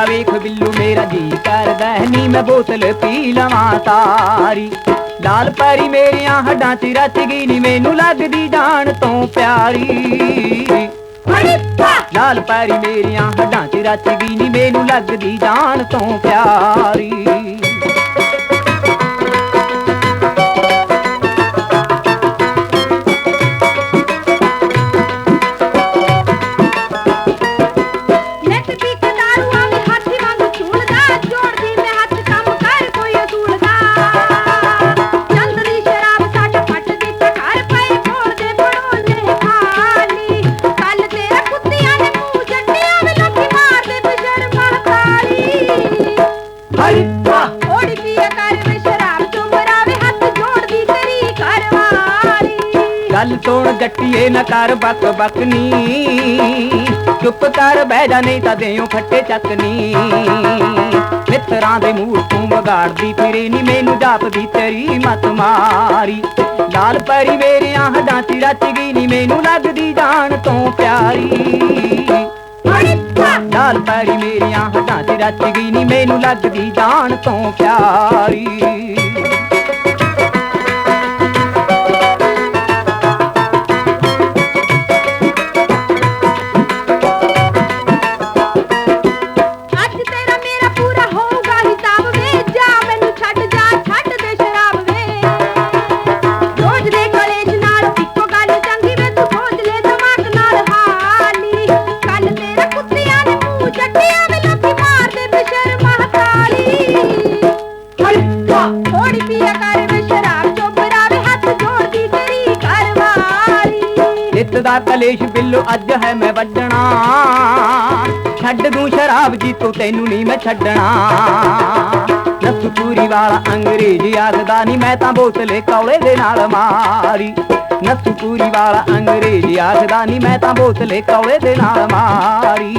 ਮੇਰਾ ਜੀ ਕਰਦਾ ਹੈ ਨੀ ਮੈਂ ਬੋਤਲ ਪੀ ਲਵਾਂ ਤਾਰੀ। ਲਾਲ ਪਰੀ ਮੇਰੀਆਂ ਹੱਡਾਂ 'ਚ ਰਚ ਗਈ ਨੀ ਮੈਨੂੰ ਲੱਗਦੀ ਜਾਣ ਤੋਂ ਪਿਆਰੀ। ਲਾਲ ਪਰੀ ਮੇਰੀਆਂ ਹੱਡਾਂ 'ਚ ਰਚ ਗਈ ਨੀ ਮੈਨੂੰ ਲੱਗਦੀ ਜਾਣ ਤੋਂ ਪਿਆਰੀ। ਪੀਆ ਕਰ ਵੇ ਸ਼ਰਾਬ ਤੋਂ ਮਰਾਵੇ ਹੱਥ ਜੋੜਦੀ ਤੇਰੀ ਘਰਵਾਲੀ ਗੱਲ ਤੋੜ ਜੱਟੀਏ ਨਾ ਕਰ ਬੱਕ ਬੱਕ ਨੀ ਚੁੱਪ ਕਰ ਬਹਿ ਜਾ ਨਹੀਂ ਤਾਂ ਦੇਉ ਫੱਟੇ ਚੱਕਨੀ ਮਿੱਤਰਾਂ ਦੇ ਮੂੰਹ ਤੂੰ ਵਿਗਾੜਦੀ ਫਿਰੇ ਨੀ ਮੈਨੂੰ ਜਾਪਦੀ ਤੇਰੀ ਮਤ ਮਾਰੀ। ਲਾਲ ਪਰੀ ਮੇਰੀਆਂ ਹੱਡਾਂ 'ਚ ਰਚ ਗਈ ਨੀ ਮੈਨੂੰ ਲੱਗਦੀ ਜਾਣ ਤੋਂ ਪਿਆਰੀ। ਲਾਲ ਮੇਰੀਆਂ ਹੱਡਾਂ 'ਚ ਰਚ ਗਈ ਨੀ ਮੈਨੂੰ ਲੱਗਦੀ ਜਾਣ ਤੋਂ ਪਿਆਰੀ। ਦਾ ਕਲੇਸ਼ ਬਿੱਲੋ ਅੱਜ ਹੈ ਮੈਂ ਵੱਢਣਾ। ਛੱਡ ਦੂੰ ਸ਼ਰਾਬ ਜੀ, ਤੂੰ ਤੈਨੂੰ ਨਹੀਂ ਮੈਂ ਛੱਡਣਾ। ਨਸੂ ਪੂਰੀ ਵਾਲਾ ਅੰਗਰੇਜ਼ੀ ਆਖਦਾ ਨਹੀਂ ਮੈਂ ਤਾਂ ਬੋਤਲੇ ਕੌਲੇ ਦੇ ਨਾਲ ਮਾਰੀ। ਨਸੂ ਪੂਰੀ ਵਾਲਾ ਅੰਗਰੇਜ਼ੀ ਆਖਦਾ ਨਹੀਂ ਮੈਂ ਤਾਂ ਬੋਤਲੇ ਕੌਲੇ ਦੇ ਨਾਲ ਮਾਰੀ।